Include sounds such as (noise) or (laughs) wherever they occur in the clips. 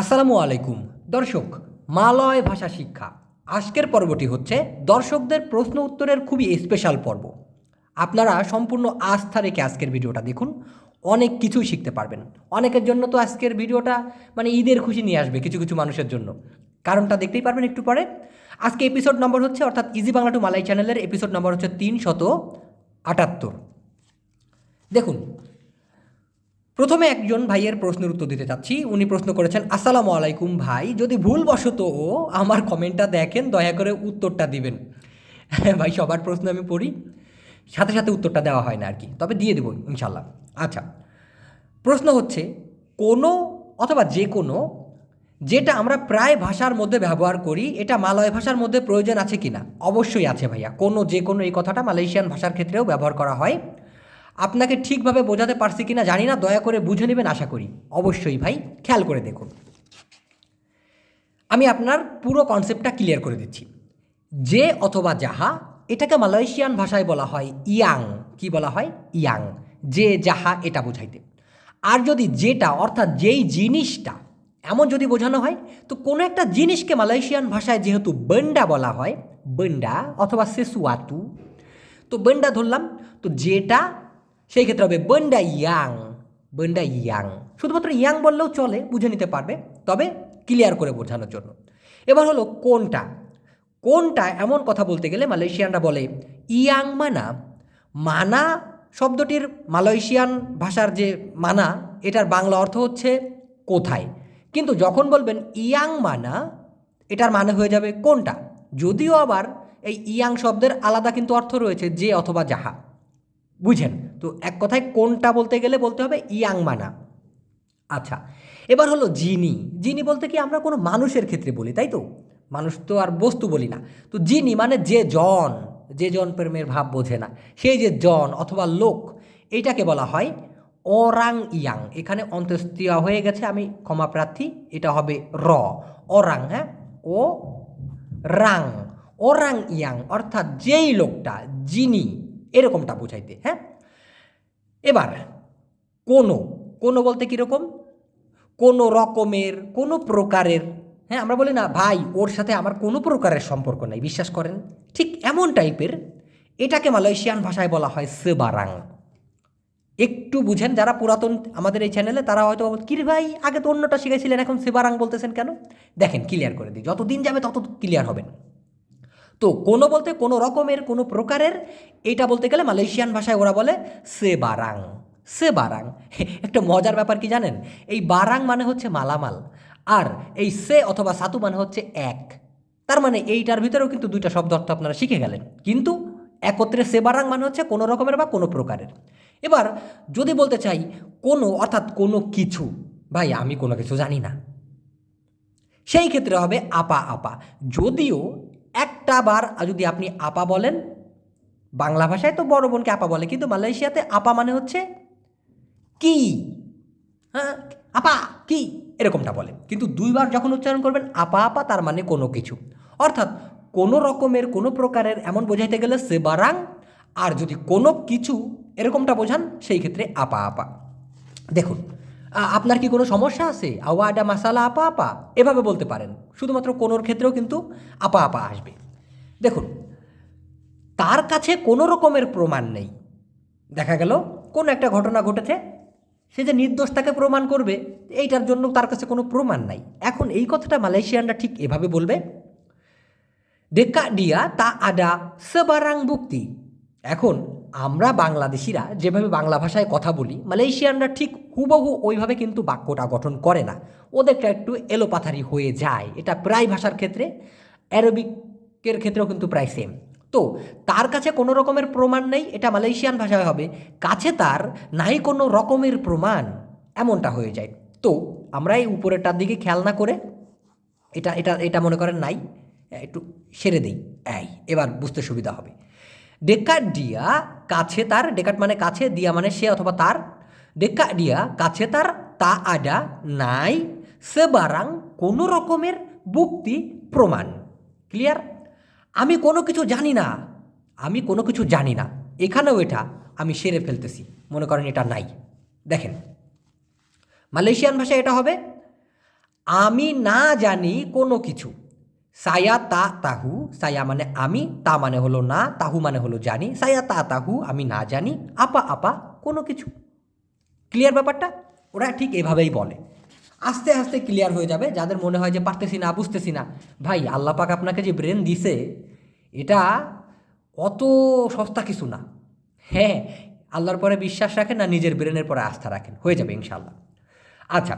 আসসালামু আলাইকুম। দর্শক, মালয় ভাষা শিক্ষা। আজকের পর্বটি হচ্ছে দর্শকদের প্রশ্ন উত্তরের খুবই স্পেশাল পর্ব। আপনারা সম্পূর্ণ আস্থা রেখে আজকের ভিডিওটা দেখুন। অনেক কিছুই শিখতে পারবেন। অনেকের জন্য তো আজকের ভিডিওটা মানে ঈদের খুশি নিয়ে আসবে কিছু কিছু মানুষের জন্য। কারণটা দেখতেই পারবেন একটু পরে। আজকে এপিসোড নম্বর হচ্ছে, অর্থাৎ ইজি বাংলা টু মালাই চ্যানেলের এপিসোড নম্বর হচ্ছে তিন শত আটাত্তর। দেখুন প্রথমে একজন ভাইয়ের প্রশ্নের উত্তর দিতে চাচ্ছি। উনি প্রশ্ন করেছেন, আসসালামু আলাইকুম ভাই, যদি ভুলবশত ও আমার কমেন্টটা দেখেন, দয়া করে উত্তরটা দিবেন। ভাই, সবার প্রশ্ন আমি পড়ি। সাথে সাথে উত্তরটা দেওয়া হয় না আর কি, তবে দিয়ে দেবো ইনশাল্লাহ আচ্ছা প্রশ্ন হচ্ছে, কোনো অথবা যে কোনো, যেটা আমরা প্রায় ভাষার মধ্যে ব্যবহার করি, এটা মালয় ভাষার মধ্যে প্রয়োজন আছে কি না অবশ্যই আছে ভাইয়া। কোনো যে কোনো এই কথাটা মালয়েশিয়ান ভাষার ক্ষেত্রেও ব্যবহার করা হয়। আপনাকে ঠিকভাবে বোঝাতে পারছি কি না জানি না, দয়া করে বুঝে নেবেন আশা করি। অবশ্যই ভাই, খেয়াল করে দেখুন। আমি আপনার পুরো কনসেপ্টটা ক্লিয়ার করে দিচ্ছি। যে অথবা যাহা, এটাকে মালয়েশিয়ান ভাষায় বলা হয় ইয়াং। কি বলা হয়? ইয়াং। যে যাহা, এটা বোঝাইতে। আর যদি যেটা, অর্থাৎ যেই জিনিসটা, এমন যদি বোঝানো হয়, তো কোনো একটা জিনিসকে মালয়েশিয়ান ভাষায় যেহেতু বন্ডা বলা হয়, বন্ডা অথবা সেসুয়াতু, তো বন্ডা ধরলাম, তো যেটা সেই ক্ষেত্রে হবে বন্ডা ইয়াং বন্ডা ইয়াং শুধুমাত্র ইয়াং বললেও চলে, বুঝে নিতে পারবে। তবে ক্লিয়ার করে বোঝানোর জন্য। এবার হলো কোনটা? কোনটা এমন কথা বলতে গেলে মালয়েশিয়ানরা বলে, ইয়াং মানা। মানা শব্দটির মালয়েশিয়ান ভাষার যে মানা, এটার বাংলা অর্থ হচ্ছে কোথায়? কিন্তু যখন বলবেন ইয়াং মানা, এটার মানে হয়ে যাবে কোনটা? যদিও আবার এই ইয়াং শব্দের আলাদা কিন্তু অর্থ রয়েছে যে অথবা যাহা। বুঝেন? তো এক কথায় কোনটা বলতে গেলে বলতে হবে ইয়াং মানা আচ্ছা এবার হলো জিনি। জিনি বলতে কি আমরা কোনো মানুষের ক্ষেত্রে বলি, তাই তো? মানুষ তো আর বস্তু বলি না। তো জিনি মানে যে জন যে জন প্রেমের ভাব বোঝে না। সেই যে জন অথবা লোক এইটাকে বলা হয় অরাং ইয়াং। এখানে অন্ত্যেষ্টিয়া হয়ে গেছে, আমি ক্ষমা প্রার্থী, এটা হবে র। অরাং হ্যাঁ? ও রাং। ওরাং ইয়াং, অর্থাৎ যেই লোকটা যিনি এরকমটা বোঝাইতে হ্যাঁ? এবার, কোনো কোনো বলতে কীরকম? কোনো রকমের, কোনো প্রকারের হ্যাঁ আমরা বলি না, ভাই, ওর সাথে আমার কোনো প্রকারের সম্পর্ক নেই, বিশ্বাস করেন? ঠিক এমন টাইপের, এটাকে মালয়েশিয়ান ভাষায় বলা হয় সেবারাং। একটু বুঝেন, যারা পুরাতন আমাদের এই চ্যানেলে তারা হয়তো কিরে ভাই, আগে তো অন্যটা শিখেছিলেন এখন সেবারাং বলতেছেন কেন? দেখেন ক্লিয়ার করে দিই যত দিন যাবে, তত ক্লিয়ার হবেন। তো কোনো বলতে কোনো রকমের, কোনো প্রকারের, এটা বলতে গেলে মালয়েশিয়ান ভাষায় ওরা বলে সে বারাং সে বারাং। (laughs) একটা মজার ব্যাপার কি জানেন? এই বারাং মানে হচ্ছে মালামাল আর এই সে অথবা সাতু মানে হচ্ছে এক। তার মানে এইটার ভিতরেও কিন্তু দুইটা শব্দ অর্থ আপনারা শিখে গেলেন। কিন্তু একত্রে সে বারাং মানে হচ্ছে কোনো রকমের বা কোনো প্রকারের। এবার যদি বলতে চাই কোনো, অর্থাৎ কোনো কিছু, ভাই আমি কোনো কিছু জানি না। সেই ক্ষেত্রে হবে আপা আপা। যদিও একটা বার যদি আপনি আপা বলেন, বাংলা ভাষায় তো বড় বোনকে আপা বলে, কিন্তু মালয়েশিয়াতে আপা মানে হচ্ছে কি? হ্যাঁ আপা, কি? এরকমটা বলে। কিন্তু দুইবার যখন উচ্চারণ করবেন, আপা আপা, তার মানে কোনো কিছু। অর্থাৎ কোনো রকমের, কোনো প্রকারের এমন বোঝাইতে গেলে সে বারাং, আর যদি কোনো কিছু এরকমটা বোঝান, সেই ক্ষেত্রে আপা আপা। দেখুন আপনার কি কোনো সমস্যা আছে? আওয়াডা মাসালা আপা আপা। এভাবে বলতে পারেন। শুধুমাত্র কোনোর ক্ষেত্রেও কিন্তু আপা আপা আসবে। দেখুন, তার কাছে কোনো রকমের প্রমাণ নেই। দেখা গেল, কোন একটা ঘটনা ঘটেছে, সে যে নির্দোষ তাকে প্রমাণ করবে, এইটার জন্য তার কাছে কোনো প্রমাণ নাই। এখন এই কথাটা মালয়েশিয়ানরা ঠিক এভাবে বলবে ডেকা ডিয়া তা আডা সেবারাং বুক্তি এখন আমরা বাংলাদেশিরা যেভাবে বাংলা ভাষায় কথা বলি, মালয়েশিয়ানরা ঠিক হুবহু ওইভাবে কিন্তু বাক্যটা গঠন করে না। ওদেরটা একটু এলোপাথারি হয়ে যায়। এটা প্রায় ভাষার ক্ষেত্রে, অ্যারোবিকের ক্ষেত্রেও কিন্তু প্রায় সেম তো তার কাছে কোনো রকমের প্রমাণ নেই, এটা মালয়েশিয়ান ভাষায় হবে। কাছে তার নাই কোনো রকমের প্রমাণ, এমনটা হয়ে যায়। তো আমরা এই উপরেরটার দিকে খেয়াল না করে, এটা এটা এটা মনে করেন নাই, একটু সেরে দিই। এই, এবার বুঝতে সুবিধা হবে। ডেকাট ডিয়া কাছে তার ডেকাট মানে কাছে দিয়া মানে সে অথবা তার। ডেকা ডিয়া কাছে তার, তা আডা নাই সে বারাং কোনো রকমের বুক্তি প্রমাণ। ক্লিয়ার আমি কোনো কিছু জানি না, আমি কোনো কিছু জানি না। এখানেও এটা আমি সেরে ফেলতেছি, মনে করেন এটা নাই। দেখেন, মালয়েশিয়ান ভাষায় এটা হবে, আমি না জানি কোনো কিছু। সায়া তা তাহু সায়া মানে আমি তা মানে হলো না তাহু মানে হলো জানি সায়া তা তাহু আমি না জানি আপা আপা কোনো কিছু ক্লিয়ার ব্যাপারটা? ওরা ঠিক এভাবেই বলে। আস্তে আস্তে ক্লিয়ার হয়ে যাবে, যাদের মনে হয় যে পারতেছি না, বুঝতেছি না। ভাই, আল্লাহ পাক আপনাকে যে ব্রেন দিছে, এটা অত সস্তা কিছু না। হ্যাঁ আল্লাহর পরে বিশ্বাস রাখেন না নিজের ব্রেনের পরে আস্থা রাখেন। হয়ে যাবে ইনশাল্লাহ আচ্ছা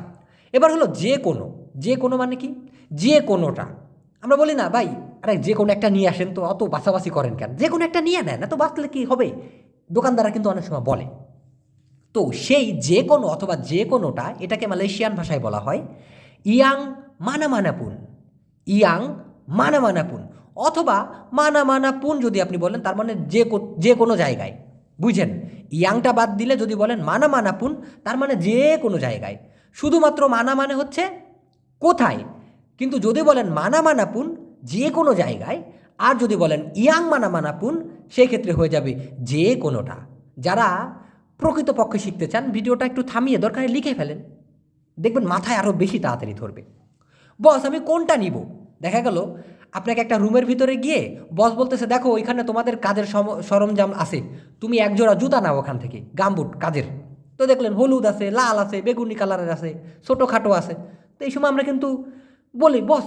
এবার হলো যে কোনো যে কোনো মানে কি? যে কোনোটা। আমরা বলি, না ভাই, আরে যে কোনো একটা নিয়ে আসেন তো, অত বাছাবাছি করেন কেন? যে কোনো একটা নিয়ে নেন, এত বাঁচলে কি হবে? দোকানদাররা কিন্তু অনেক সময় বলে। তো সেই যে কোনো অথবা যে কোনোটা, এটাকে মালয়েশিয়ান ভাষায় বলা হয়, ইয়াং মানা মানামানাপুন। ইয়াং মানা মানামানাপুন। অথবা মানা মানামানাপুন যদি আপনি বলেন, তার মানে যে যে কোনো জায়গায়। বুঝেন? ইয়াংটা বাদ দিলে যদি বলেন মানা মানামানাপুন, তার মানে যে কোনো জায়গায়। শুধুমাত্র মানা মানে হচ্ছে কোথায়? কিন্তু যদি বলেন মানামানাপুন যে কোনো জায়গায়, আর যদি বলেন ইয়াং মানামানাপুন সেই ক্ষেত্রে হয়ে যাবে যে কোনোটা। যারা প্রকৃতপক্ষে শিখতে চান, ভিডিওটা একটু থামিয়ে দরকারে লিখে ফেলেন। দেখবেন মাথায় আরও বেশি তাড়াতাড়ি ধরবে। বস, আমি কোনটা নিব? দেখা গেল, আপনাকে একটা রুমের ভিতরে গিয়ে বস বলতেছে, দেখো, ওইখানে তোমাদের কাজের সরঞ্জাম আছে। তুমি একজোড়া জুতা নাও ওখান থেকে, গামবুট, কাজের। তো দেখলেন হলুদ আছে, লাল আছে, বেগুনি কালারের আছে, ছোটোখাটো আছে। তো এই সময় আমরা কিন্তু বলি, বস,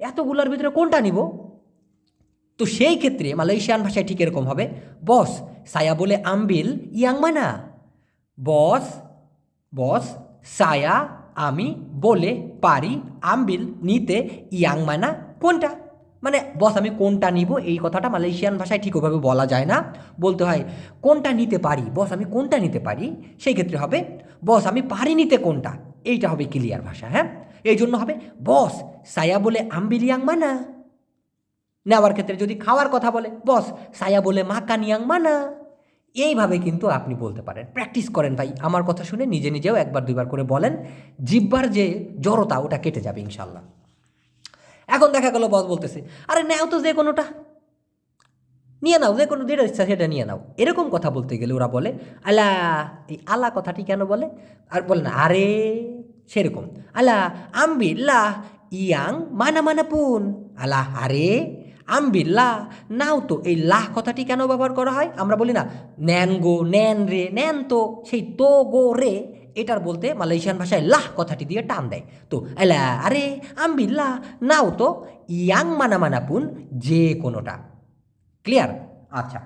এতগুলার ভিতরে কোনটা নিব? তো সেই ক্ষেত্রে মালয়েশিয়ান ভাষায় ঠিক এরকম হবে, বস, সায়া বলে আমবিল ইয়াং মানা বস বস, সায়া আমি বলে পারি, আমবিল নিতে ইয়াং মানা কোনটা? মানে বস, আমি কোনটা নিব? এই কথাটা মালয়েশিয়ান ভাষায় ঠিক ওভাবে বলা যায় না। বলতে হয়, কোনটা নিতে পারি? বস, আমি কোনটা নিতে পারি? সেই ক্ষেত্রে হবে, বস, আমি পারি নিতে কোনটা? এইটা হবে ক্লিয়ার ভাষা হ্যাঁ? এই জন্য হবে, বস, সায়া বলে আমবিল ইয়াং মানা। নেওয়ার ক্ষেত্রে যদি খাওয়ার কথা বলে, বস, সায়া বলে মা কানিয়াং মানা। এইভাবে কিন্তু আপনি বলতে পারেন। প্র্যাকটিস করেন ভাই, আমার কথা শুনে নিজে নিজেও একবার দুইবার করে বলেন, জিব্বার যে জড়তা, ওটা কেটে যাবে ইনশাল্লাহ এখন দেখা গেল, বস বলতেছে, আরে নেও তো যে কোনোটা, নিয়ে নাও, যে কোনো যেটা ইচ্ছা সেটা নিয়ে নাও। এরকম কথা বলতে গেলে ওরা বলে আলা এই আলা কথাটি কেন বলে? আর বলে না, আরে সেরকম। আলা আম্বিল্লা ইয়াং, মানা মানা, পুন। আলা আরে আম্বিল্লা নাও তো এই লাহ কথাটি কেন ব্যবহার করা হয়? আমরা বলি না ন্যান গো ন্যান রে ন্যান তো। সেই তো, গো, রে, এটার বলতে মালয়েশিয়ান ভাষায় লাহ কথাটি দিয়ে টান দেয়। তো আলা আরে আম্বিল্লা নাও তো ইয়াং, মানা মানা, পুন, যে কোনোটা। ক্লিয়ার আচ্ছা।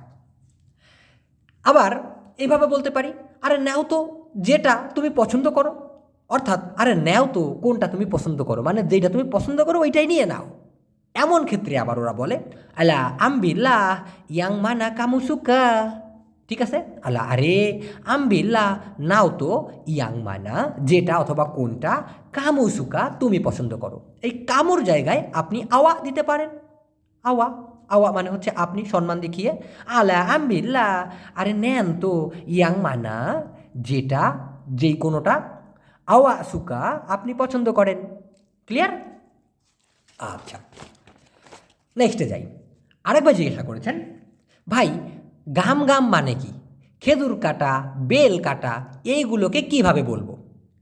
আবার এইভাবে বলতে পারি, আরে, নেও তো যেটা তুমি পছন্দ করো। অর্থাৎ, আরে নেও তো, কোনটা তুমি পছন্দ করো? মানে যেটা তুমি পছন্দ করো, ওইটাই নিয়ে নাও। এমন ক্ষেত্রে আবার ওরা বলে, আলা আম্বিল্লা ইয়াং মানা কামুসুকা। ঠিক আছে? আলা, আরে আম্বিল্লা নাও তো ইয়াং মানা যেটা অথবা কোনটা কামুসুকা তুমি পছন্দ করো। এই কামুর জায়গায় আপনি আওয়া দিতে পারেন। আওয়া আওয়া মানে হচ্ছে আপনি সম্মান দেখিয়ে, আলা আম্বিল্লা আরে নেন তো ইয়াং মানা যেটা যেই কোনোটা আওয়া সুকা, আপনি পছন্দ করেন। ক্লিয়ার? আচ্ছা। নেক্সটে যাই। আরেকবার জিজ্ঞাসা করেছেন, ভাই, গাম গাম মানে কি? খেজুর কাটা, বেল কাটা, এইগুলোকে কীভাবে বলব?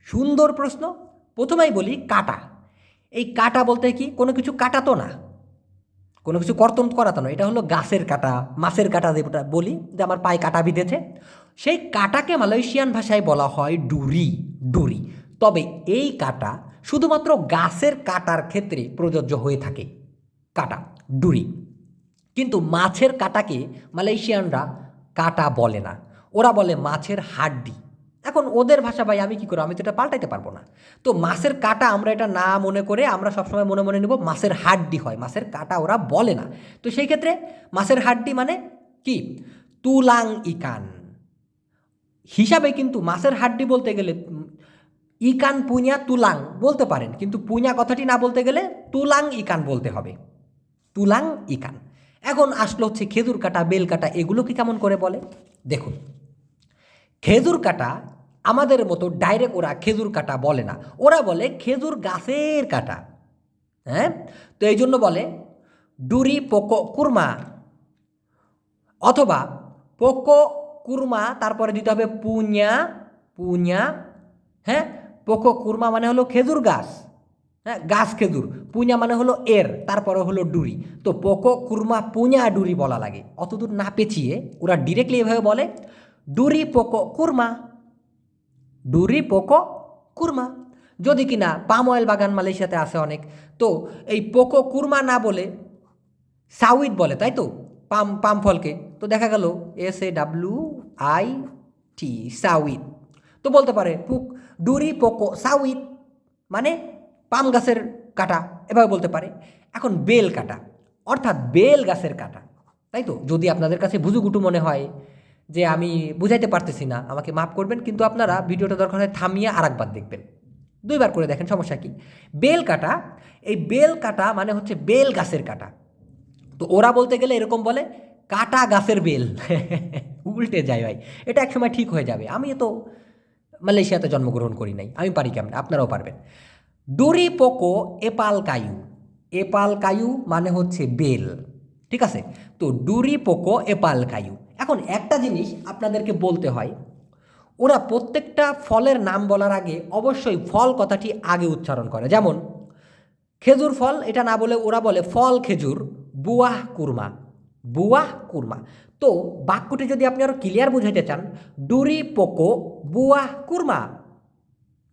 সুন্দর প্রশ্ন। প্রথমেই বলি, কাটা। এই কাটা বলতে কি? কোনো কিছু কাটা তো না। কোনো কিছু কর্তন করা তো নয় এটা হলো গাছের কাটা, মাছের কাটা যেটা বলি, যে আমার পায়ে কাটা বিঁধেছে। সেই কাটাকে মালয়েশিয়ান ভাষায় বলা হয় ডুরি ডুরি। তবে এই কাটা শুধুমাত্র গাছের কাটার ক্ষেত্রে প্রযোজ্য হয়ে থাকে। কাটা, ডুরি। কিন্তু মাছের কাটাকে মালয়েশিয়ানরা কাটা বলে না। ওরা বলে মাছের হাড্ডি। এখন ওদের ভাষা ভাই আমি কি করব? আমি তো এটা পাল্টাইতে পারব না। তো মাছের কাটা আমরা এটা না মনে করে আমরা সবসময় মনে মনে নেব মাছের হাড্ডি হয়। মাছের কাটা ওরা বলে না। তো সেই ক্ষেত্রে মাছের হাড্ডি মানে কি? তুলাং ইকান। হিসাবে কিন্তু মাছের হাড্ডি বলতে গেলে ইকান পুঁয়া তুলাং বলতে পারেন, কিন্তু পুঁয়া কথাটি না বলতে গেলে তুলাং ইকান বলতে হবে। তুলাং ইকান। এখন আসলো হচ্ছে খেজুর কাটা, বেল কাটা, এগুলো কি কেমন করে বলে? দেখুন, খেজুর কাটা আমাদের মতো ডাইরেক্ট ওরা খেজুর কাটা বলে না। ওরা বলে খেজুর গাছের কাটা হ্যাঁ? তো এই জন্য বলে ডুরি পোকো কুরমা, অথবা পোকো কুরমা, তারপরে দিতে হবে পুñা পুñা হ্যাঁ? পোকো কুরমা মানে হলো খেজুর গাছ। হ্যাঁ গাছ খেজুর। পুঁয়া মানে হলো এর, তারপরে হলো ডুরি। তো পোকো কুরমা পুঁয়া ডুরি বলা লাগে। অতদূর না পেঁচিয়ে ওরা ডিরেক্টলি এভাবে বলে, ডুরি পোকো কুরমা, ডুরি পোকো কুরমা। যদি কিনা পাম অয়েল বাগান মালয়েশিয়াতে আছে অনেক। তো এই পোকো কুরমা না বলে সাউইট বলে, তাই তো? পাম পাম ফলকে। তো দেখা গেল S A W I T সাউইট তো বলতে পারে, পুক ডুরি পোকো সাউইট মানে পাম গাছের কাটা, এভাবে বলতে পারে। এখন বেল কাটা, অর্থাৎ বেল গাছের কাটা, তাই তো? যদি আপনাদের কাছে ভুজুগুটু মনে হয় যে আমি বুঝাইতে পারতেছি না, আমাকে মাফ করবেন, কিন্তু আপনারা ভিডিওটা দরকার হয় থামিয়ে আর একবার দেখবেন। দুইবার করে দেখেন, সমস্যা কি? বেল কাটা, এই বেল কাটা মানে হচ্ছে বেল গাছের কাটা। তো ওরা বলতে গেলে এরকম বলে, কাটা গাছের বেল। (laughs) উল্টে যায় ভাই, এটা একসময় ঠিক হয়ে যাবে। আমি তো মালয়েশিয়াতে জন্মগ্রহণ করি নাই। আমি পারি কেমন? আপনারাও পারবেন। ডুরি পোকো এপাল কায়ু এপাল কায়ু মানে হচ্ছে বেল, ঠিক আছে? তো ডুরি পোকো এপাল কায়ু এখন একটা জিনিস আপনাদেরকে বলতে হয়, ওরা প্রত্যেকটা ফলের নাম বলার আগে অবশ্যই ফল কথাটি আগে উচ্চারণ করে। যেমন, খেজুর ফল, এটা না বলে ওরা বলে ফল খেজুর, বুয়াহ কুরমা। বুয়াহ কুরমা। তো বাক্যটি যদি আপনি আরও ক্লিয়ার বুঝাইতে চান, ডুরি, পোকো বুয়াহ কুরমা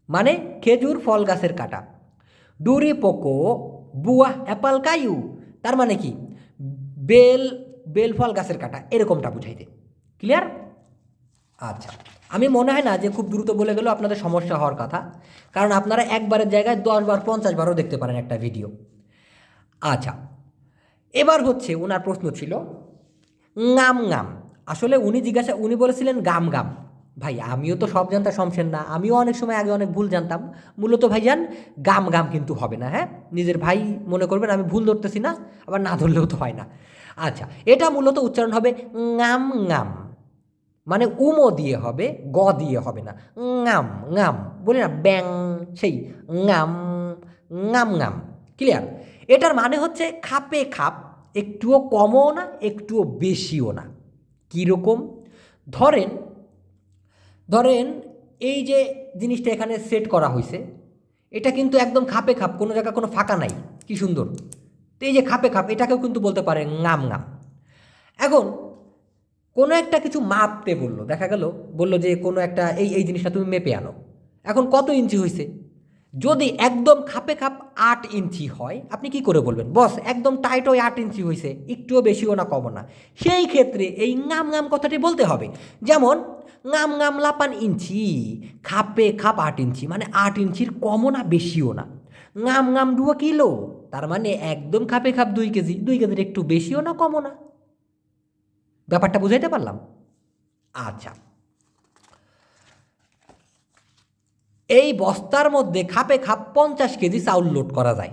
মানে খেজুর, ফল গাছের কাটা। ডুরি, পোকো বুয়াহ অ্যাপাল, কায়ু, তার মানে কি? বেল বেল, ফল গাছের কাটা, এরকমটা বুঝাইতে। ক্লিয়ার আচ্ছা আমি মনে হয় না যে খুব দ্রুত বলে গেলেও আপনাদের সমস্যা হওয়ার কথা, কারণ আপনারা একবারের জায়গায় দশ বার, পঞ্চাশ বারও দেখতে পারেন একটা ভিডিও আচ্ছা এবার হচ্ছে ওনার প্রশ্ন ছিল গাম গাম। আসলে উনি জিজ্ঞাসা, উনি বলেছিলেন গাম গাম। ভাই, আমিও তো সব জানতাম, শমশের না। আমিও অনেক সময় আগে অনেক ভুল জানতাম। মূলত ভাইজান, গাম গাম কিন্তু হবে না হ্যাঁ? নিজের ভাই মনে করবেন, আমি ভুল ধরতেছি না, আবার না ধরলেও তো হয় না। আচ্ছা এটা মূলত উচ্চারণ হবে গাম গাম। মানে উমো দিয়ে হবে, গ দিয়ে হবে না। গাম গাম। বলি না, ব্যাং, সেই, গাম গাম গাম। ক্লিয়ার? এটার মানে হচ্ছে খাপে খাপ একটুও কমও না, একটুও বেশিও না। কীরকম? ধরেন ধরেন এই যে জিনিসটা এখানে সেট করা হয়েছে এটা কিন্তু একদম খাপে খাপ, কোনো জায়গায় কোনো ফাঁকা নাই, কি সুন্দর। তো এই যে খাপে খাপ, এটাকেও কিন্তু বলতে পারে গাম গাম এখন কোনো একটা কিছু মাপতে বলল, দেখা গেল, বলল যে কোনো একটা এই এই জিনিসটা তুমি মেপে আনো। এখন কত ইঞ্চি হয়েছে যদি একদম খাপে খাপ আট ইঞ্চি হয়, আপনি কি করে বলবেন? বস, একদম টাইট ওই আট ইঞ্চি হয়েছে একটুও বেশিও না, কমও না। সেই ক্ষেত্রে এই গাম গাম কথাটি বলতে হবে। যেমন গাম গাম লাপান ইঞ্চি, খাপে খাপ আট ইঞ্চি মানে আট ইঞ্চির কমও না, বেশিও না। গাম গাম ডুয়ো কিলো, তার মানে একদম খাপে খাপ দুই কেজি, দুই কেজির একটু বেশিও না, কমও না। ব্যাপারটা বুঝাইতে পারলাম? আচ্ছা। এই বস্তার মধ্যে খাপে খাপ পঞ্চাশ কেজি চাউল লোড করা যায়।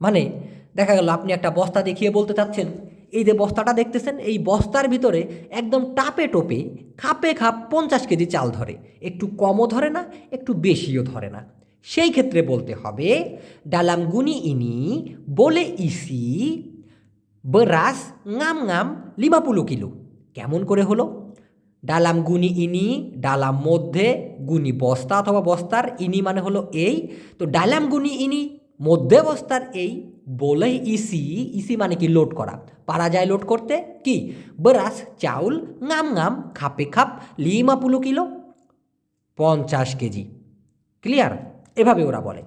মানে দেখা গেল আপনি একটা বস্তা দেখিয়ে বলতে চাচ্ছেন, এই যে বস্তাটা দেখতেছেন, এই বস্তার ভিতরে একদম টাপে টোপে খাপে খাপ পঞ্চাশ কেজি চাল ধরে। একটু কমও ধরে না, একটু বেশিও ধরে না। সেই ক্ষেত্রে বলতে হবে ডালাম গুনি ইনি, বলে ইসি beras ngam ngam 50 কিলো। কেমন করে হলো? ডালাম গুনি ইনি, ডালাম মধ্যে গুনি বস্তা অথবা বস্তার ইনি মানে হলো এই। তো ডালাম গুনি ইনি, মধ্যে বস্তার এই বলে ইসি ইসি মানে কি লোড করা। পারা যায় লোড করতে কি? বেরাস চাউল, গাম গাম, খাপে খাপ, লিমা পুলো কিলো, পঞ্চাশ কেজি। ক্লিয়ার? এভাবে ওরা বলে।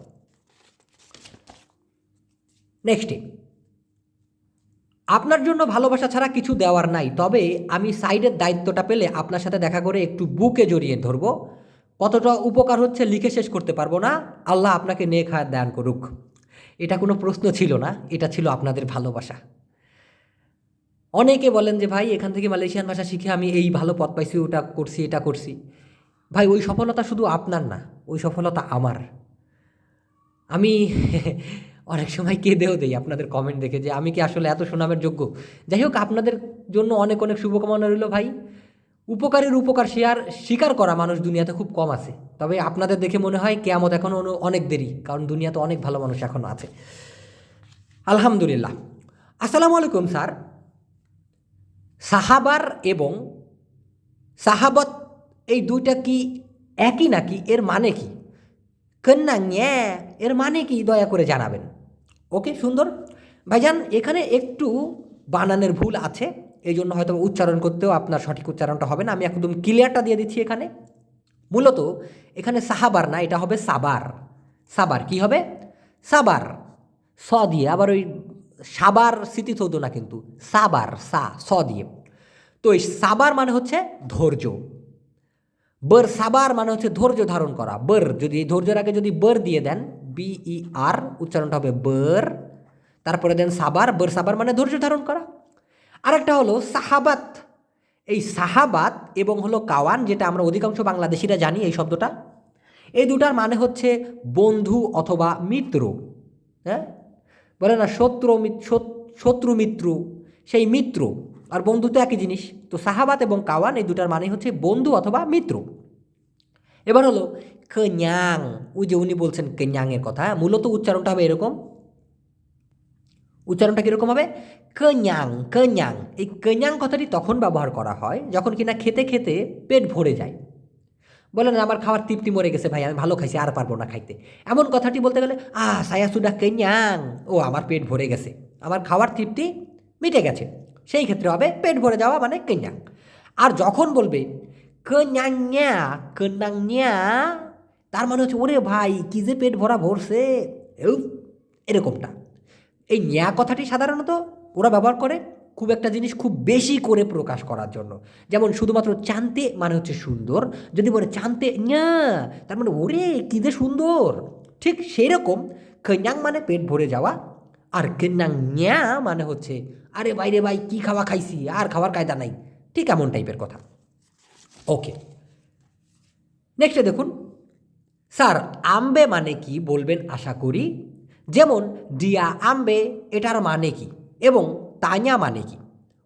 নেক্সটে। আপনার জন্য ভালোবাসা ছাড়া কিছু দেওয়ার নাই, তবে আমি সাইডের দায়িত্বটা পেলে আপনার সাথে দেখা করে একটু বুকে জড়িয়ে ধরবো। কতটা উপকার হচ্ছে লিখে শেষ করতে পারব না, আল্লাহ আপনাকে নেক হায়াত দান করুক। এটা কোনো প্রশ্ন ছিল না, এটা ছিল আপনাদের ভালোবাসা। অনেকে বলেন যে, ভাই, এখান থেকে মালয়েশিয়ান ভাষা শিখে আমি এই ভালো পথ পাইছি, ওটা করছি, এটা করছি। ভাই, ওই সফলতা শুধু আপনার না, ওই সফলতা আমার। আমি (laughs) অনেক সময় কেঁদেও দেই আপনাদের কমেন্ট দেখে যে আমি কি আসলে এত সুনামের যোগ্য? যাই হোক আপনাদের জন্য অনেক অনেক শুভকামনা রইল ভাই। উপকারের উপকার শেয়ার, স্বীকার করা মানুষ দুনিয়াতে খুব কম আছে। তবে আপনাদের দেখে মনে হয় কেয়ামত এখনও অনেক দেরি, কারণ দুনিয়াতে অনেক ভালো মানুষ এখনও আছে। আলহামদুলিল্লাহ। আসসালামু আলাইকুম, স্যার। সাহাবার এবং সাহাবত, এই দুইটা কি একই নাকি? এর মানে কি? কন্যাঙ্গে এর মানে কি? দয়া করে জানাবেন। ওকে, সুন্দর। ভাইজান, এখানে একটু বানানের ভুল আছে এই জন্য হয়তো উচ্চারণ করতেও আপনার সঠিক উচ্চারণটা হবে না। আমি একদম ক্লিয়ারটা দিয়ে দিচ্ছি এখানে। মূলত এখানে সাহাবার না, এটা হবে সাবার। সাবার, কি হবে? সাবার। স দিয়ে, আবার ওই সাবার স্মৃতিসৌধ না কিন্তু, সাবার, সা, স দিয়ে। তো এই সাবার মানে হচ্ছে ধৈর্য। বর, সাবার মানে হচ্ছে ধৈর্য ধারণ করা। বর, যদি ধৈর্যের আগে যদি বর দিয়ে দেন বিই আর উচ্চারণটা হবে বর তারপরে দেন সাবার বর সাবার মানে ধৈর্য ধারণ করা। আরেকটা হলো সাহাবাত। এই সাহাবাত এবং হলো কাওয়ান, যেটা আমরা অধিকাংশ বাংলাদেশিরা জানি এই শব্দটা, এই দুটার মানে হচ্ছে বন্ধু অথবা মিত্র। হ্যাঁ? বলে না, শত্রু শত্রু মিত্র, সেই মিত্র। আর বন্ধু তো একই জিনিস। তো সাহাবাত এবং কাওয়ান এই দুটার মানে হচ্ছে বন্ধু অথবা মিত্র। এবার হলো কেন্যাং ওই যে উনি বলছেন কেন্যাংয়ের কথা? মূলত উচ্চারণটা হবে এরকম। উচ্চারণটা কীরকম হবে? কেন্যাং কেন্যাং এই কেন্যাং কথাটি তখন ব্যবহার করা হয় যখন কিনা খেতে খেতে পেট ভরে যায়। বলেন, আমার খাওয়ার তৃপ্তি মরে গেছে ভাই, আমি ভালো খাইছি, আর পারব না খাইতে। এমন কথাটি বলতে গেলে, আ, সায়াসুডা কেন্যাং ও, আমার পেট ভরে গেছে। আমার খাওয়ার তৃপ্তি মিটে গেছে। সেই ক্ষেত্রে হবে পেট ভরে যাওয়া মানে কেন্যাং আর যখন বলবে কেন্যাংয়া কেন্যাংয়া তার মানে হচ্ছে, ওরে ভাই, কি যে পেট ভরা ভরছে। এরকমটা। এই ন্যা কথাটি সাধারণত ওরা ব্যবহার করে খুব একটা জিনিস খুব বেশি করে প্রকাশ করার জন্য। যেমন শুধুমাত্র চানতে মানে হচ্ছে সুন্দর। যদি বলে চানতে ন্যা তার মানে ওরে, কী যে সুন্দর! ঠিক সেই রকম কেন্যাং মানে পেট ভরে যাওয়া আর কেন্যাং ন্যা মানে হচ্ছে, আরে বাইরে ভাই, কী খাওয়া খাইছি? আর খাওয়ার কায়দা নাই। ঠিক এমন টাইপের কথা। ওকে। নেক্সটে দেখুন। স্যার, আম্বে মানে কি বলবেন আশা করি? যেমন ডিয়া আম্বে, এটার মানে কি? এবং, তাইয়া মানে কি?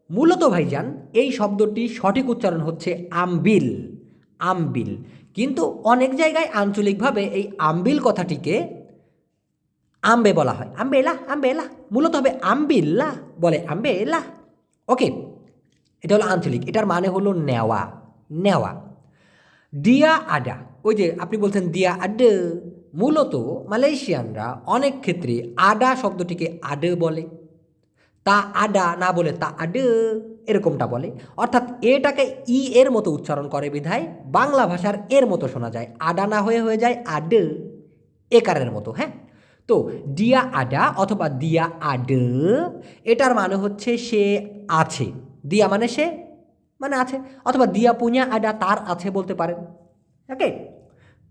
মূলত ভাইজান, এই শব্দটি সঠিক উচ্চারণ হচ্ছে আমবিল আমবিল। কিন্তু অনেক জায়গায় আঞ্চলিকভাবে এই আমবিল কথাটিকে আম্বে বলা হয়। আম্বেলা আম্বেলা, মূলত হবে আম্বিল্লা, বলে আম্বে আম্বেলা। ওকে, এটা হলো আঞ্চলিক, এটার মানে হলো নেওয়া নেওয়া। ডিয়া আডা ওই যে আপনি বলছেন দিয়া আড মূলত মালয়েশিয়ানরা অনেক ক্ষেত্রে আডা শব্দটিকে আড বলে। তা আডা না বলে তা আড এরকমটা বলে। অর্থাৎ এটাকে ই এর মতো উচ্চারণ করে বিধায়, বাংলা ভাষার এর মতো শোনা যায়। আডা না হয়ে হয়ে যায়, আড একারের মতো হ্যাঁ? তো দিয়া আডা অথবা দিয়া আড, এটার মানে হচ্ছে সে আছে। দিয়া মানে সে মানে আছে। অথবা দিয়া পুña আডা তার আছে বলতে পারেন। ওকে?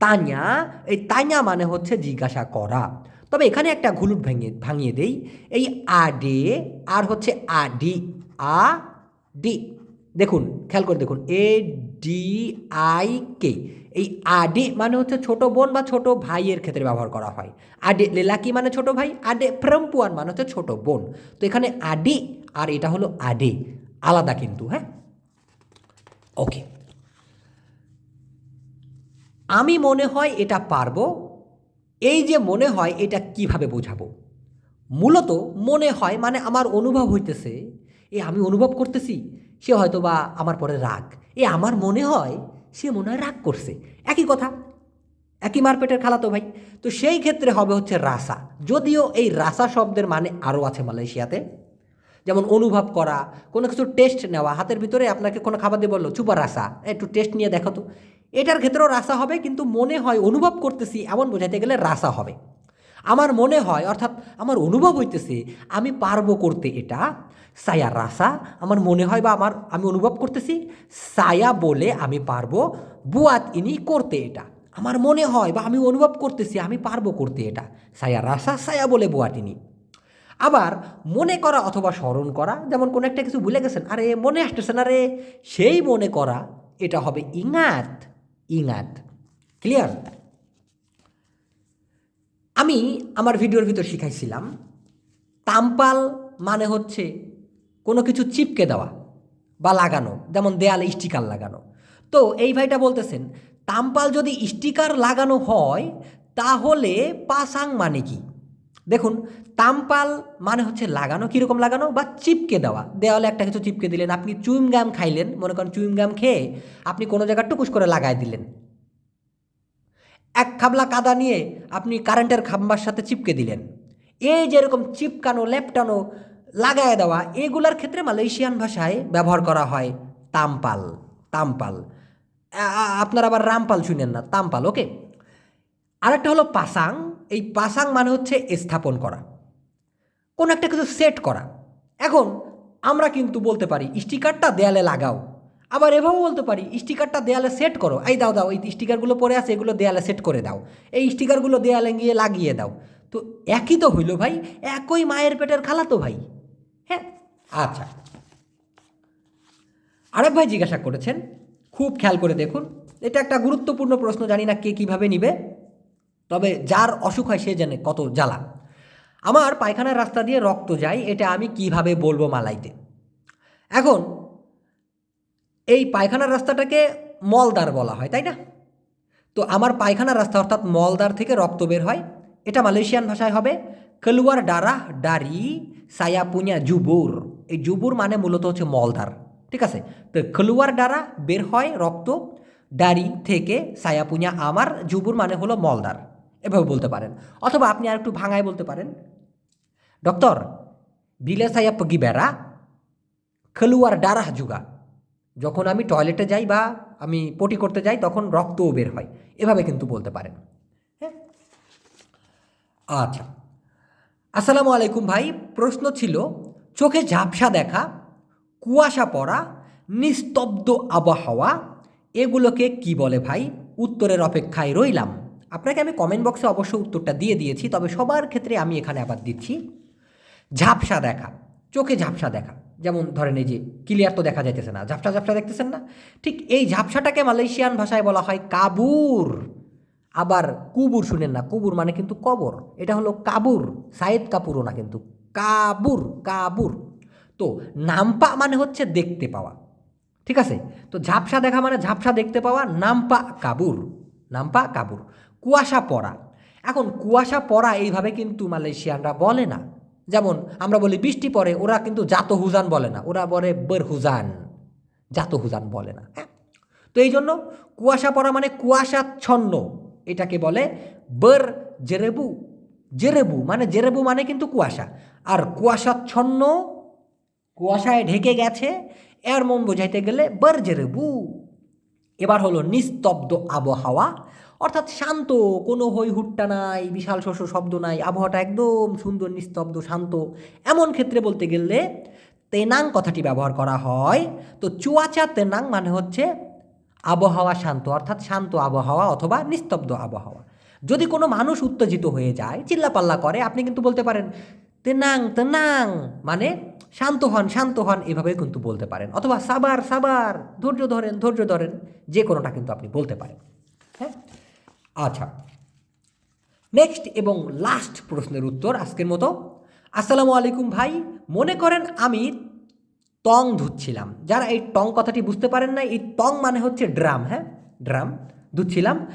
তাña এই তাña মানে হচ্ছে জিজ্ঞাসা করা। তবে এখানে একটা ঘুলুট ভেঙে, ভাঙিয়ে দেই। এই আডে, আর হচ্ছে আডি আ ডি দেখুন, খেয়াল করে দেখুন, এ ডি আই কে। এই আডে মানে হচ্ছে ছোট বোন বা ছোট ভাইয়ের ক্ষেত্রে ব্যবহার করা হয়। আডে লেলাকি মানে ছোট ভাই, আডে প্রম্পুয়ান মানে হচ্ছে ছোট বোন। তো এখানে আডি আর এটা হলো আডে। আলাদা কিন্তু হ্যাঁ? ওকে। আমি মনে হয় এটা পারব। এই যে মনে হয় এটা কীভাবে বোঝাবো? মূলত মনে হয় মানে আমার অনুভব হইতেছে, এ আমি অনুভব করতেছি, সে হয়তো বা আমার পরে রাগ। এ আমার মনে হয় সে মনে হয় রাগ করছে। একই কথা, একই মারপেটের খালাতো ভাই। তো সেই ক্ষেত্রে হবে হচ্ছে রাসা। যদিও এই রাসা শব্দের মানে আরও আছে মালয়েশিয়াতে। যেমন অনুভব করা, কোনো কিছু টেস্ট নেওয়া, হাতের ভিতরে আপনাকে কোনো খাবার দিয়ে বলল, চুপা রাসা, একটু টেস্ট নিয়ে দেখো তো। এটার ক্ষেত্রেও রাসা হবে, কিন্তু মনে হয় অনুভব করতেছি এমন বোঝাতে গেলে রাসা হবে। আমার মনে হয়, অর্থাৎ আমার অনুভব হইতেছে, আমি পারব করতে এটা সায়া রাসা। আমার মনে হয় বা আমার, আমি অনুভব করতেছি সায়া বলে আমি পারব, বুয়াত ইনি করতে এটা। আমার মনে হয় বা আমি অনুভব করতেছি, আমি পারব করতে এটা সায়া রাসা সায়া বলে বুয়াটিনি আবার মনে করা অথবা স্মরণ করা, যেমন কোনো একটা কিছু ভুলে গেছেন, আরে মনে আসতেছে না রে, সেই মনে করা, এটা হবে ইঙাত ইঙাত ক্লিয়ার আমি আমার ভিডিওর ভিতর শিখাইছিলাম, তাম্পাল মানে হচ্ছে কোনো কিছু চিপকে দেওয়া বা লাগানো, যেমন দেয়ালে স্টিকার লাগানো। তো এই ভাইটা বলতেছেন, তাম্পাল যদি স্টিকার লাগানো হয়, তাহলে পাসাং মানে কি? দেখুন, তামপাল মানে হচ্ছে লাগানো, কীরকম লাগানো? বা চিপকে দেওয়া। দেওয়ালে একটা কিছু চিপকে দিলেন, আপনি চুইংগাম খাইলেন, মনে করেন চুইংগাম খেয়ে আপনি কোনো জায়গায় টুকুস করে লাগাই দিলেন। এক খাবলা কাদা নিয়ে আপনি কারেন্টের খাম্বার সাথে চিপকে দিলেন। এই যেরকম চিপকানো, লেপটানো লাগায় দেওয়া, এগুলার ক্ষেত্রে মালয়েশিয়ান ভাষায় ব্যবহার করা হয় তামপাল তামপাল। আপনারা আবার রামপাল শুনেন না, তামপাল, ওকে? আরেকটা হলো পাসাং। এই পাসাং মানে হচ্ছে স্থাপন করা। কোনো একটা কিছু সেট করা। এখন আমরা কিন্তু বলতে পারি, স্টিকারটা দেয়ালে লাগাও। আবার এভাবেও বলতে পারি, স্টিকারটা দেয়ালে সেট করো। এই দাও দাও, এই স্টিকারগুলো পরে আছে, এগুলো দেয়ালে সেট করে দাও। এই স্টিকারগুলো দেয়ালে গিয়ে লাগিয়ে দাও। তো একই তো হইল ভাই, একই মায়ের পেটের খালা তো ভাই। হ্যাঁ? আচ্ছা। আরেক ভাই জিজ্ঞাসা করেছেন, খুব খেয়াল করে দেখুন। এটা একটা গুরুত্বপূর্ণ প্রশ্ন, জানি না কে কীভাবে নিবে। তবে যার অসুখ হয় সে জানে কত জ্বালা। আমার পায়খানার রাস্তা দিয়ে রক্ত যায়, এটা আমি কীভাবে বলব মালাইতে? এখন, এই পায়খানার রাস্তাটাকে মলদার বলা হয়, তাই না? তো আমার পায়খানার রাস্তা অর্থাৎ মলদার থেকে রক্ত বের হয়, এটা মালয়েশিয়ান ভাষায় হবে কলুয়ার ডারা ডারি সায়াপুনিয়া জুবুর। এই জুবুর মানে মূলত হচ্ছে মলদার ঠিক আছে? তো কলুয়ার ডারা বের হয় রক্ত, ডারি থেকে সায়াপুনিয়া আমার, জুবুর মানে হলো মলদার এভাবে বলতে পারেন। অথবা আপনি আর একটু ভাঙায় বলতে পারেন। ডক্টর বিলে সায়া পগি বেড়া, খেলুয়ার ডারাহ যুগা যখন আমি টয়লেটে যাই বা আমি পটি করতে যাই, তখন রক্তও বের হয়। এভাবে কিন্তু বলতে পারেন। হ্যাঁ? আচ্ছা। আসসালামু আলাইকুম ভাই। প্রশ্ন ছিল, চোখে ঝাপসা দেখা, কুয়াশা পড়া, নিস্তব্ধ আবহাওয়া, এগুলোকে কি বলে ভাই? উত্তরের অপেক্ষায় রইলাম। আপনাকে আমি কমেন্ট বক্সে অবশ্য উত্তরটা দিয়ে দিয়েছি, তবে সবার ক্ষেত্রে আমি এখানে আবার দিচ্ছি, ঝাপসা দেখা, চোখে ঝাপসা দেখা, যেমন ধরেন এই যে ক্লিয়ার তো দেখা যাইতেছে না, ঝাপসা ঝাপসা দেখতেছেন না? ঠিক এই ঝাপসাটাকে মালয়েশিয়ান ভাষায় বলা হয় কাবুর, আবার কুবুর শুনেন না, কুবুর মানে কিন্তু কবর, এটা হলো কাবুর সাইদ কাপুরও না কিন্তু, কাবুর কাবুর, তো নামপা মানে হচ্ছে দেখতে পাওয়া, ঠিক আছে? তো ঝাপসা দেখা মানে ঝাপসা দেখতে পাওয়া নামপা কাবুর নামপা কাবুর কুয়াশা পড়া। এখন কুয়াশা এইভাবে কিন্তু মালয়েশিয়ানরা বলে না। যেমন আমরা বলি বৃষ্টি পড়ে, ওরা কিন্তু জাত হুজান বলে না। ওরা বলে ber হুজান জাত হুজান বলে না হ্যাঁ? তো এই জন্য কুয়াশা পড়া মানে কুয়াশাচ্ছন্ন। এটাকে বলে ber জেরেবু। জেরেবু মানে জেরেবু মানে কিন্তু কুয়াশা। আর কুয়াশাচ্ছন্ন কুয়াশায় ঢেকে গেছে, এর মন বোঝাইতে গেলে ber জেরেবু। এবার হলো নিস্তব্ধ আবহাওয়া। অর্থাৎ শান্ত, কোনো হই হুট্টা নাই, বিশাল শস্য শব্দ নাই, আবহাওয়াটা একদম সুন্দর, নিস্তব্ধ, শান্ত। এমন ক্ষেত্রে বলতে গেলে তেনাং কথাটি ব্যবহার করা হয়। তো চুয়াচা তেনাং মানে হচ্ছে আবহাওয়া শান্ত, অর্থাৎ শান্ত আবহাওয়া অথবা নিস্তব্ধ আবহাওয়া। যদি কোনো মানুষ উত্তেজিত হয়ে যায়, চিল্লাপাল্লা করে, আপনি কিন্তু বলতে পারেন, তেনাং তেনাং মানে শান্ত হন শান্ত হন, এভাবে কিন্তু বলতে পারেন। অথবা, সাবার সাবার ধৈর্য ধরেন ধৈর্য ধরেন, যে কোনোটা কিন্তু আপনি বলতে পারেন। আচ্ছা। নেক্সট এবং লাস্ট প্রশ্নের উত্তর আজকের মতো। আসসালামু আলাইকুম ভাই, মনে করেন আমি টং ধুচ্ছিলাম। যারা এই টং কথাটি বুঝতে পারেন না এই টং মানে হচ্ছে ড্রাম হ্যাঁ? ড্রাম ধুচ্ছিলাম।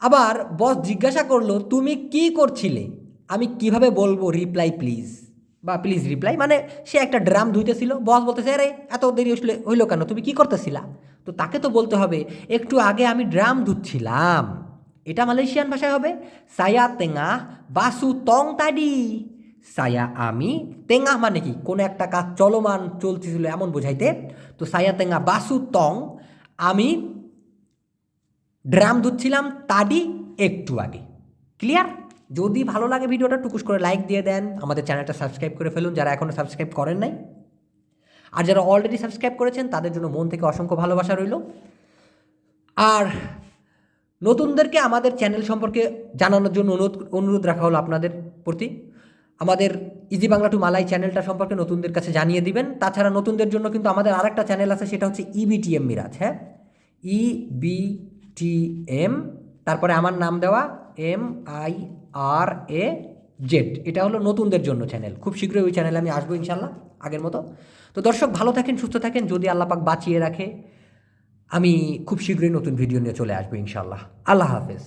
আবার বস জিজ্ঞাসা করল, তুমি কি করছিলে? আমি কীভাবে বলব রিপ্লাই প্লিজ বা প্লিজ রিপ্লাই মানে সে একটা ড্রাম ধুইতেছিল। বস বলতেছে, আরে, এত দেরি হইলে হইল কেন? তুমি কি করতেছিলা? তো তাকে তো বলতে হবে, একটু আগে আমি ড্রাম ধুচ্ছিলাম। এটা মালয়েশিয়ান ভাষায় হবে সায়া তেঙা বাসু তং তাডি সায়া আমি তেঙা মানে কি কোনো একটা কাজ চলমান চলতেছিল এমন বোঝাইতে তো সায়া তেঙা বাসু তং আমি ড্রাম ধুচ্ছিলাম তাডি একটু আগে ক্লিয়ার যদি ভালো লাগে ভিডিওটা টুকুস করে লাইক দিয়ে দেন আমাদের চ্যানেলটা সাবস্ক্রাইব করে ফেলুন যারা এখনও সাবস্ক্রাইব করেন নাই আর যারা অলরেডি সাবস্ক্রাইব করেছেন তাদের জন্য মন থেকে অসংখ্য ভালোবাসা রইল আর নতুনদেরকে আমাদের চ্যানেল সম্পর্কে জানানোর জন্য অনুরোধ অনুরোধ রাখা হলো আপনাদের প্রতি। আমাদের ইজি বাংলা টু মালাই চ্যানেলটা সম্পর্কে নতুনদের কাছে জানিয়ে দিবেন। তাছাড়া নতুনদের জন্য কিন্তু আমাদের আরেকটা চ্যানেল আছে, সেটা হচ্ছে ইবিটিএম মিরাজ হ্যাঁ? ই বি টি এম তারপরে আমার নাম দেওয়া M I R A Z এটা হলো নতুনদের জন্য চ্যানেল। খুব শীঘ্রই ওই চ্যানেলে আমি আসব ইনশাল্লাহ আগের মতো। তো দর্শক, ভালো থাকেন, সুস্থ থাকেন। যদি আল্লাপাক বাঁচিয়ে রাখে আমি খুব শীঘ্রই নতুন ভিডিও নিয়ে চলে আসব ইনশাল্লাহ আল্লাহ হাফেজ।